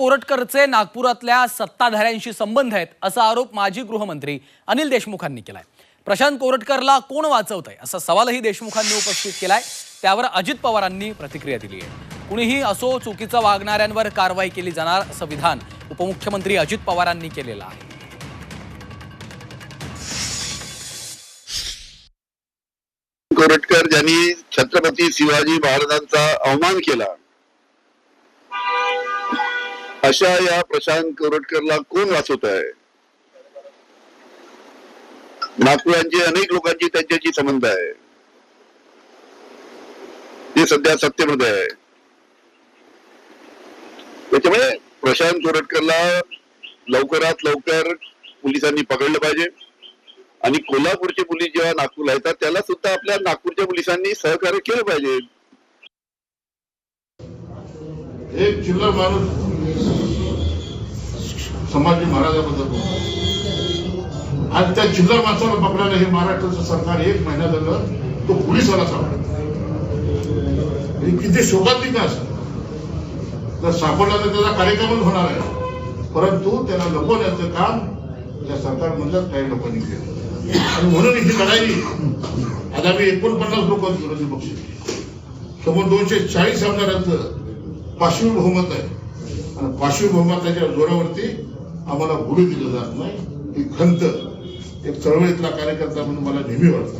कोरटकरचे नागपुरातल्या सत्ताधाऱ्यांशी संबंध आहेत असा आरोप माजी गृहमंत्री अनिल देशमुखांनी केलाय. प्रशांत कोरटकरला कोण वाचवत आहे असा सवालही देशमुखांनी उपस्थित केलाय. त्यावर अजित पवारांनी प्रतिक्रिया दिली आहे. कुणीही असो चुकीचा वागणाऱ्यांवर कारवाई केली जाणार असं विधान उपमुख्यमंत्री अजित पवारांनी केलेलं आहे. कोरटकर ज्यांनी छत्रपती शिवाजी महाराजांचा अवमान केला अशा या प्रशांत कोरटकरला कोण वाचवत आहे? नागपुरांचे अनेक लोकांची त्यांच्याशी संबंध आहे. ते सध्या सत्तेमध्ये आहे. त्याच्यामुळे प्रशांत कोरटकरला लवकरात लवकर पोलिसांनी पकडलं पाहिजे. आणि कोल्हापूरचे पोलीस जेव्हा नागपूरला येतात त्याला सुद्धा आपल्या नागपूरच्या पोलिसांनी सहकार्य केलं पाहिजे. एक जिल्हा माणूस संभाजी महाराजाबद्दल बोलतो. आणि त्या चिल्लर माणसाला पकडायला हे महाराष्ट्राचं सरकार एक महिना झालं तो पोलिसाला सापडला. म्हणजे किती शोकातली का असं जर सापडला तर त्याचा कार्यक्रमच होणार आहे. परंतु त्याला लपवण्याचं काम त्या सरकारमधल्याच काही लोकांनी केलं. आणि म्हणून इथे लढाई आज आम्ही एकोणपन्नास लोक विरोधी पक्ष. समोर दोनशे चाळीस आमदारांचं पाशवी बहुमत आहे. पार्श्वभूमाताच्या जोरावरती आम्हाला बोलू दिलं जात नाही. ही खंत एक चळवळीतला कार्यकर्ता म्हणून मला नेहमी वाटतं.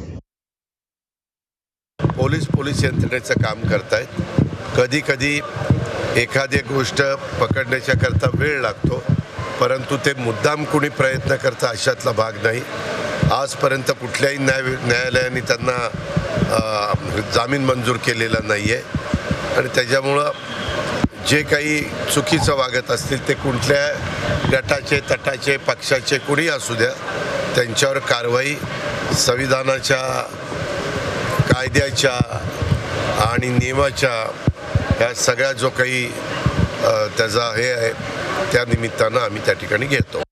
पोलीस पोलीस यंत्रणेचं काम करतायत. कधी कधी एखादी गोष्ट पकडण्याच्या करता वेळ लागतो परंतु ते मुद्दाम कुणी प्रयत्न करता अशातला भाग नाही. आजपर्यंत कुठल्याही न्याय न्यायालयाने त्यांना जामीन मंजूर केलेला नाही आहे आणि त्याच्यामुळं जे काही चुकीचं वागत असतील ते कुठल्या गटाचे तटाचे पक्षाचे कुणी असू द्या त्यांच्यावर कारवाई संविधानाच्या कायद्याच्या आणि नियमाच्या ह्या सगळ्या जो काही त्याचा हे आहे त्या निमित्तानं आम्ही त्या ठिकाणी घेतो.